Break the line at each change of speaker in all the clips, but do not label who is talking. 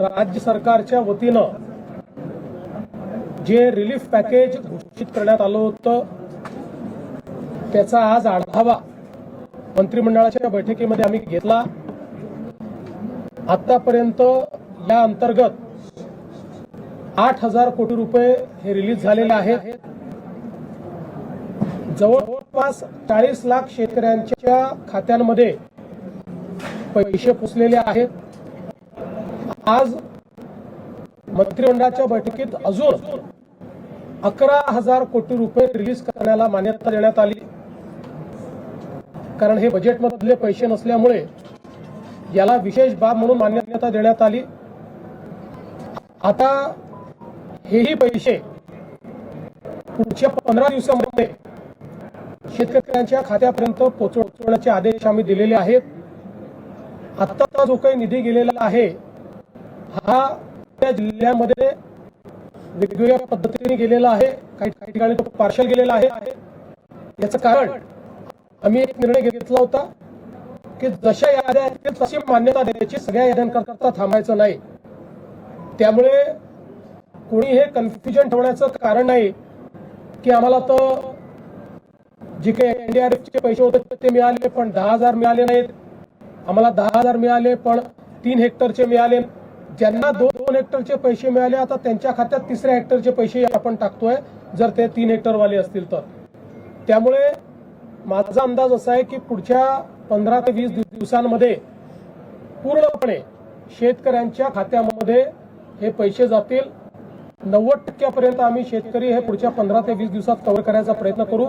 राज्य सरकारच्या वतीनं जे रिलीफ पॅकेज घोषित करण्यात आलं होतं त्याचा आज आढावा मंत्रिमंडळाच्या बैठकीमध्ये आम्ही घेतला. आतापर्यंत या अंतर्गत आठ हजार कोटी रुपये हे रिलीज झालेले आहेत. जवळपास चाळीस लाख शेतकऱ्यांच्या खात्यांमध्ये पैसे पोचलेले आहेत. आज मंत्रिमंडळाच्या बैठकीत अजून अकरा हजार कोटी रुपये रिलीज करण्याला मान्यता देण्यात आली. कारण हे बजेटमधले पैसे नसल्यामुळे याला विशेष बाब म्हणून मान्यता देण्यात आली. आता हेही पैसे पुढच्या पंधरा दिवसामध्ये शेतकऱ्यांच्या खात्यापर्यंत पोहोचवण्याचे आदेश आम्ही दिलेले आहेत. आत्ता जो काही निधी गेलेला आहे हा त्या जिल्ह्यामध्ये वेगवेगळ्या पद्धतीने गेलेला आहे. काही काही ठिकाणी तो पार्शल गेलेला आहे. याचं कारण आम्ही एक निर्णय घेतला होता की जशा याद्या आहेत तशी मान्यता द्यायची सगळ्या याद्यांकरता थांबायचं नाही. त्यामुळे कोणी हे कन्फ्युजन ठेवण्याचं कारण नाही की आम्हाला तर जे काही एनडीआरएफचे पैसे होते ते मिळाले पण दहा हजार मिळाले नाहीत. आम्हाला दहा हजार मिळाले पण तीन हेक्टरचे मिळाले. ज्यांना दोन दोन हेक्टरचे पैसे मिळाले आता त्यांच्या खात्यात तिसऱ्या हेक्टरचे पैसे आपण टाकतोय जर ते तीन हेक्टरवाले असतील तर. त्यामुळे माझा अंदाज असा आहे की पुढच्या पंधरा ते वीस दिवसांमध्ये पूर्णपणे शेतकऱ्यांच्या खात्यामध्ये हे पैसे जातील. नव्वद टक्क्यापर्यंत आम्ही शेतकरी हे पुढच्या पंधरा ते वीस दिवसात कव्हर करायचा प्रयत्न करू.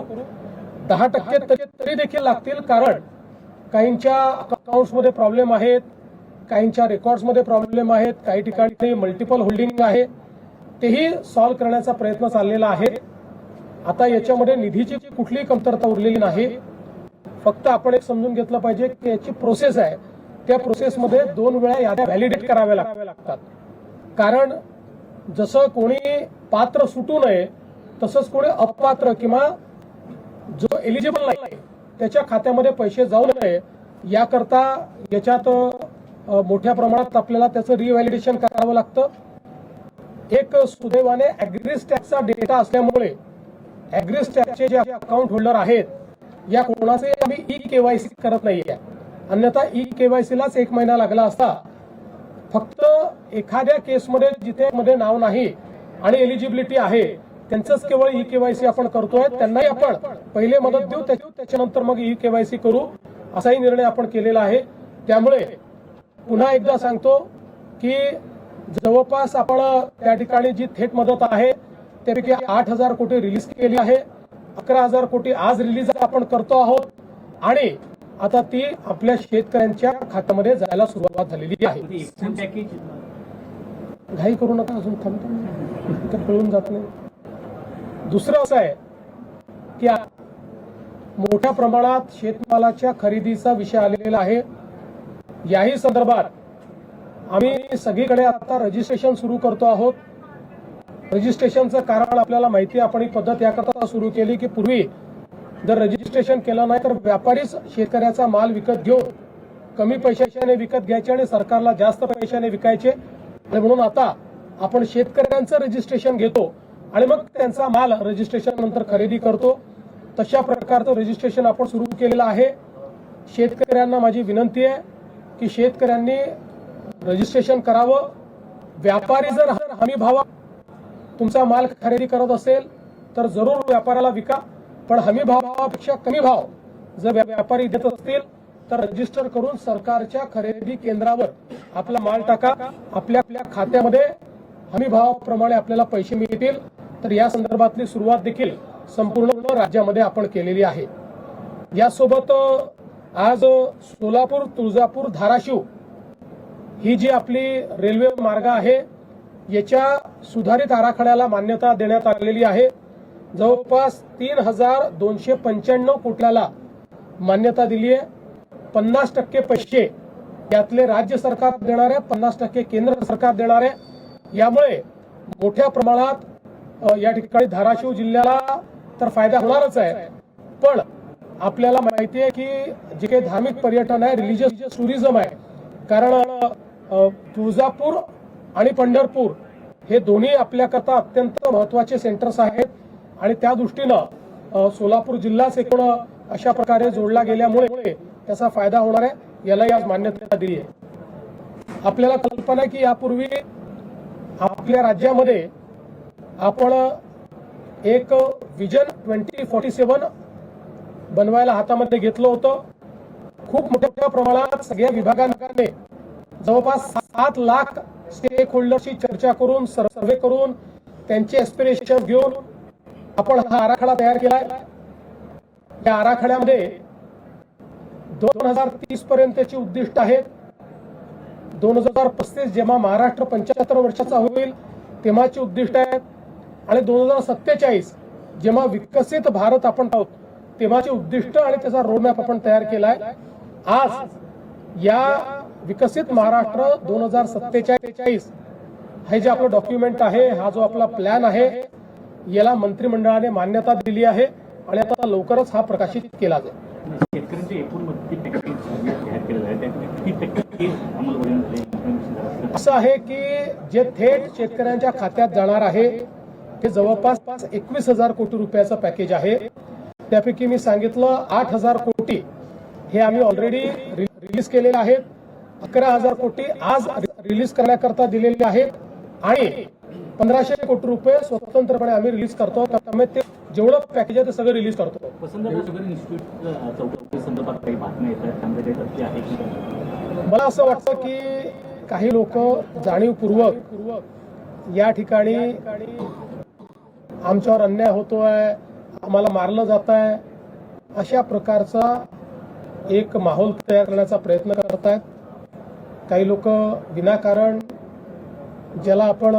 दहा टक्के तरी देखील लागतील कारण काहींच्या अकाउंट्समध्ये प्रॉब्लेम आहेत. काहींच्या रेकॉर्ड्समध्ये प्रॉब्लेम आहेत काही ठिकाणी मल्टिपल होल्डिंग आहे. तेही सॉल्व्ह करण्याचा प्रयत्न चाललेला आहे. आता याच्यामध्ये निधीची कुठलीही कमतरता उरलेली नाही. फक्त आपण एक समजून घेतलं पाहिजे की याची प्रोसेस आहे. त्या प्रोसेसमध्ये दोन वेळा याद्या व्हॅलिडेट कराव्या लागतात. कारण जसं कोणी पात्र सुटू नये तसंच कोणी अपात्र किंवा जो एलिजिबल नाही त्याच्या खात्यामध्ये पैसे जाऊ नये याकरता याच्यात मोठ्या प्रमाणात आपल्याला त्याचं रिव्हॅलिडेशन करावं लागतं. एक सुदैवाने अॅग्रिस टॅक्सचा डेटा असल्यामुळे अॅग्रिस टॅक्सचे जे अकाउंट होल्डर आहेत या कोणाचे आम्ही ई केवायसी करत नाहीये. अन्यथा ई केवायसीलाच एक महिना लागला असता फक्त एखाद्या केसमध्ये जिथे मध्ये नाव नाही आणि एलिजिबिलिटी आहे त्यांचंच केवळ ई केवायसी आपण करतोय. त्यांनाही आपण पहिले मदत देऊ त्या- त्याच्यानंतर मग ई केवायसी करू असाही निर्णय आपण केलेला आहे. त्यामुळे पुन्हा एकदा सांगतो की जवळपास आपण त्या ठिकाणी जी थेट मदत आहे त्यापैकी आठ हजार कोटी रिलीज केली आहे. अकरा हजार कोटी आज रिलीज आपण करतो आहोत. आणि आता ती आपल्या शेतकऱ्यांच्या खात्यामध्ये जायला सुरुवात झालेली आहे. घाई करू नका अजून थांबतो तर कळून जात नाही. दुसरं असं आहे की मोठ्या प्रमाणात शेतमालाच्या खरेदीचा विषय आलेला आहे. याही संदर्भात आम्ही सगळीकडे आता रजिस्ट्रेशन सुरू करतो आहोत. रजिस्ट्रेशनचं कारण आपल्याला माहिती आपण ही पद्धत याकरता सुरू केली की पूर्वी जर रजिस्ट्रेशन केलं नाही तर व्यापारीच शेतकऱ्याचा माल विकत घेऊन कमी पैशाने विकत घ्यायचे आणि सरकारला जास्त पैशाने विकायचे. आणि म्हणून आता आपण शेतकऱ्यांचं रजिस्ट्रेशन घेतो आणि मग त्यांचा माल रजिस्ट्रेशन नंतर खरेदी करतो. तशा प्रकारचं रजिस्ट्रेशन आपण सुरू केलेलं आहे. शेतकऱ्यांना माझी विनंती आहे की शेतकऱ्यांनी रजिस्ट्रेशन करावं. व्यापारी जर हमी भावा तुमचा माल खरेदी करत असेल तर जरूर व्यापाराला विका. पण हमी भावापेक्षा कमी भाव जर व्यापारी देत असतील तर रजिस्टर करून सरकारच्या खरेदी केंद्रावर आपला माल टाका. आपल्या आपल्या खात्यामध्ये हमी भावाप्रमाणे आपल्याला पैसे मिळतील. तर या संदर्भातली सुरुवात देखील संपूर्ण राज्यामध्ये आपण केलेली आहे. यासोबत आज सोलापूर तुळजापूर धाराशिव ही जी आपली रेल्वे मार्ग आहे याच्या सुधारित आराखड्याला मान्यता देण्यात आलेली आहे. जवळपास तीन हजार दोनशे पंच्याण्णव कोट्याला मान्यता दिली आहे. पन्नास टक्के पैसे यातले राज्य सरकार देणार आहे पन्नास टक्के केंद्र सरकार देणार आहे. यामुळे मोठ्या प्रमाणात या ठिकाणी धाराशिव जिल्ह्याला तर फायदा होणारच आहे. पण आपल्याला माहिती आहे की जे काही धार्मिक पर्यटन आहे रिलिजियस टुरिझम आहे कारण तुळजापूर आणि पंढरपूर हे दोन्ही आपल्याकरता अत्यंत महत्त्वाचे सेंटर्स आहेत आणि त्या दृष्टीनं सोलापूर जिल्हाच एकूण अशा प्रकारे जोडला गेल्यामुळे त्याचा फायदा होणार आहे यालाही आज मान्यता दिली आहे. आपल्याला कल्पना आहे की यापूर्वी आपल्या राज्यामध्ये आपण एक विजन ट्वेंटी फोर्टी सेवन बनवायला हातामध्ये घेतलं होतं. खूप मोठ्या प्रमाणात सगळ्या विभागांनी जवळपास सात लाख स्टेक होल्डरशी चर्चा करून सर्वे करून त्यांचे एस्पिरेशन घेऊन आपण हा आराखडा तयार केला या आराखड्यामध्ये दोन हजार तीस पर्यंतची उद्दिष्ट आहेत. दोन हजार पस्तीस जेव्हा महाराष्ट्र पंच्याहत्तर वर्षाचा होईल तेव्हाची उद्दिष्ट आहेत. आणि दोन हजार सत्तेचाळीस जेव्हा विकसित भारत आपण आहोत तेव्हाचे उद्दिष्ट आणि त्याचा रोडमॅप आपण तयार केलाय. आज या विकसित महाराष्ट्र दोन हजार सत्तेचाळीस हे जे आपलं डॉक्युमेंट आहे हा जो आपला प्लॅन आहे याला मंत्रिमंडळाने मान्यता दिली आहे आणि आता लवकरच हा प्रकाशित केला जाईल.
आहे?
असं आहे की जे थेट शेतकऱ्यांच्या खात्यात जाणार आहे ते जवळपास एकवीस हजार कोटी रुपयाचं पॅकेज आहे. त्यापैकी मी सांगितलं आठ हजार कोटी हे आम्ही ऑलरेडी रिलीज केलेले आहेत. अकरा हजार कोटी आज रिलीज करण्याकरता दिलेले आहेत. आणि पंधराशे कोटी रुपये स्वतंत्रपणे आम्ही रिलीज करतो. त्यामुळे ते जेवढं पॅकेज आहे ते सगळं रिलीज करतो? मला असं वाटतं की काही लोक जाणीवपूर्वक या ठिकाणी आमच्यावर अन्याय होतोय. आम्हाला मारलं जात आहे. अशा प्रकारचा एक माहोल तयार करण्याचा प्रयत्न करत आहेत. काही लोक विनाकारण ज्याला आपण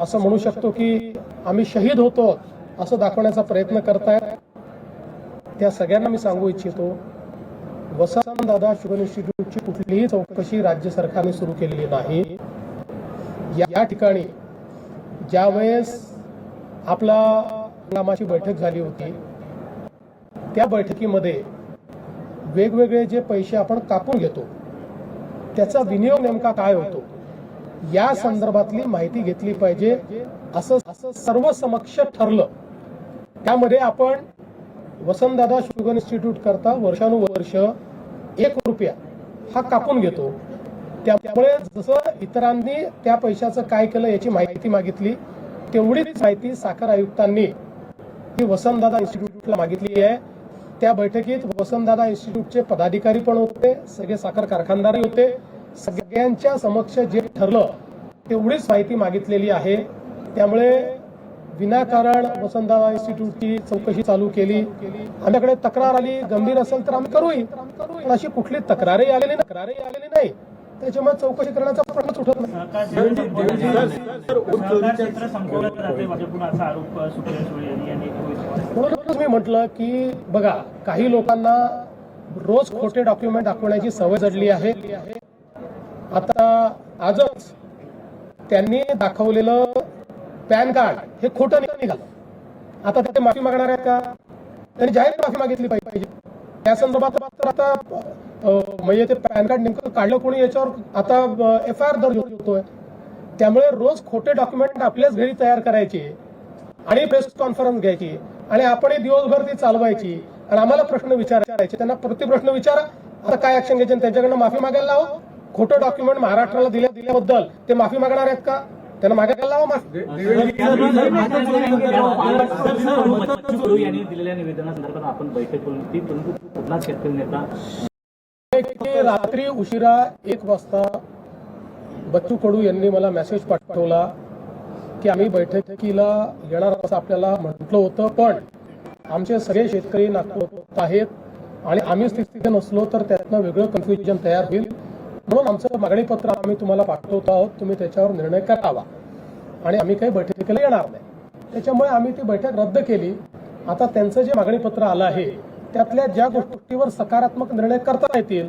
असं म्हणू शकतो की आम्ही शहीद होतो असं दाखवण्याचा प्रयत्न करतायत त्या सगळ्यांना मी सांगू इच्छितो वसंतदादा शुगर इन्स्टिट्यूटची कुठलीही चौकशी राज्य सरकारने सुरू केलेली नाही. या या ठिकाणी ज्यावेळेस आपला नामाची बैठक झाली होती. त्या बैठकीमध्ये वेगवेगळे जे पैसे आपण कापून घेतो त्याचा विनियोग नेमका काय होतो? या संदर्भातली माहिती घेतली पाहिजे. असं असं सर्व समक्ष ठरलं. त्यामध्ये आपण वसंतदादा शुगर इन्स्टिट्यूट करता वर्षानुवर्ष एक रुपया हा कापून घेतो. त्यामुळे जसं इतरांनी त्या पैशाचं काय केलं याची माहिती मागितली तेवढीच माहिती साखर आयुक्तांनी वसंतदादा इन्स्टिट्यूटला मागितली आहे. त्या बैठकीत वसंतदादा इन्स्टिट्यूटचे पदाधिकारी पण होते सगळे साखर कारखानदारही होते. सगळ्यांच्या समक्ष जे ठरलं तेवढीच माहिती मागितलेली आहे. त्यामुळे विनाकारण वसंतदादा इन्स्टिट्यूटची चौकशी चालू केली. आमच्याकडे तक्रार आली गंभीर असेल तर आम्ही करूही. पण अशी कुठली तक्रारही आलेली तक्रारही आलेली नाही. त्याच्यामुळे चौकशी करण्याचा प्रश्नच उठत नाही. म्हणूनच मी म्हटलं की बघा काही लोकांना रोज खोटे डॉक्युमेंट दाखवण्याची सवय जडली आहे. आता आजच त्यांनी दाखवलेलं पॅन कार्ड हे खोटं निघालं. आता ते माफी मागणार आहेत का? त्यांनी जाहीर माफी मागितली पाहिजे. त्या संदर्भात तर आता म्हणजे ते पॅन कार्ड नेमकं काढलं कोणी याच्यावर आता एफ आय आर दर्ज होतोय त्यामुळे रोज खोटे डॉक्युमेंट आपल्याच घरी तयार करायचे आणि प्रेस कॉन्फरन्स घ्यायची आणि आपण दिवसभर ती चालवायची आणि आम्हाला प्रश्न विचारायचे त्यांना प्रतिप्रश्न विचारा आता काय ऍक्शन घ्यायचे आणि त्यांच्याकडनं माफी मागायला लावा खोटं डॉक्युमेंट महाराष्ट्राला दिल्या दिल्याबद्दल ते माफी मागणार आहेत का त्यांना मागायला लावा माफी
दिलेल्या निवेदनासंदर्भात आपण बैठक परंतु कुठला शेतकरी नेता
की रात्री उशिरा एक वाजता बच्चू कडू यांनी मला मेसेज पाठवला की आम्ही बैठकीला येणार असं आपल्याला म्हटलं होतं पण आमचे सगळे शेतकरी नागपूर आहेत आणि आम्ही तिथे नसलो तर त्यातनं वेगळं कन्फ्युजन तयार होईल. म्हणून आमचं मागणी पत्र आम्ही तुम्हाला पाठवत आहोत. तुम्ही त्याच्यावर निर्णय करावा. आणि आम्ही काही बैठकीला येणार नाही. त्याच्यामुळे आम्ही ती बैठक रद्द केली. आता त्यांचं जे मागणीपत्र आलं आहे त्यातल्या ज्या गोष्टीवर सकारात्मक निर्णय करता येतील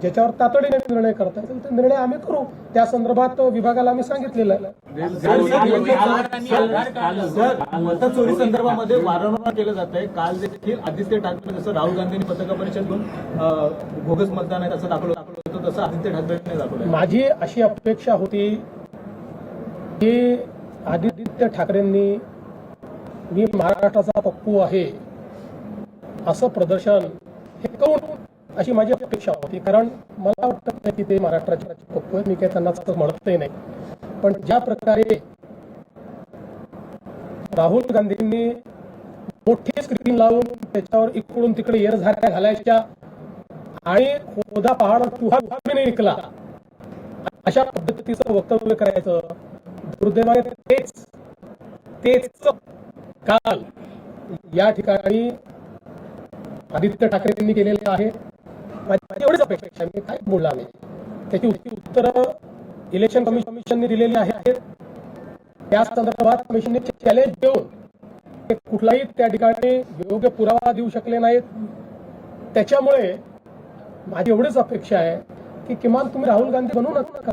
ज्याच्यावर तातडीने निर्णय करता येतील ते निर्णय आम्ही करू. त्या संदर्भात विभागाला आम्ही सांगितलेलं आहे.
मतचोरी संदर्भामध्ये वारंवार केलं जात आहे. काल देखील आदित्य ठाकरे जसं राहुल गांधींनी पत्रकार परिषद घेऊन बोगस मतदान आहे असं दाखवलं दाखवलं होतं तसं आदित्य ठाकरेंनी दाखवलं
माझी अशी अपेक्षा होती की आदित्य ठाकरेंनी मी महाराष्ट्राचा पप्पू आहे असं प्रदर्शन हे करून अशी माझी अपेक्षा होती? कारण मला वाटत नाही की ते महाराष्ट्राचे पप्पू आहेत. मी काही त्यांना म्हणतही नाही. पण ज्या प्रकारे राहुल गांधींनी मोठी स्क्रीन लावून त्याच्यावर इकडून तिकडे येर झाल्या घालायच्या आणि खोदा पहाड तुहा तुहा नाही निकला. अशा पद्धतीचं वक्तव्य करायचं. दुर्दैवाने तेच तेच काल या ठिकाणी आदित्य ठाकरेंनी केलेले आहे. माझी एवढीच अपेक्षा आहे. मी काय बोलला नाही. त्याची उत्तरं इलेक्शन कमिशनने दिलेली आहेत त्या संदर्भात कमिशनने चॅलेंज देऊन ते कुठलाही त्या ठिकाणी योग्य पुरावा देऊ शकले नाहीत. त्याच्यामुळे माझी एवढीच अपेक्षा आहे की किमान तुम्ही राहुल गांधी बनवू नका.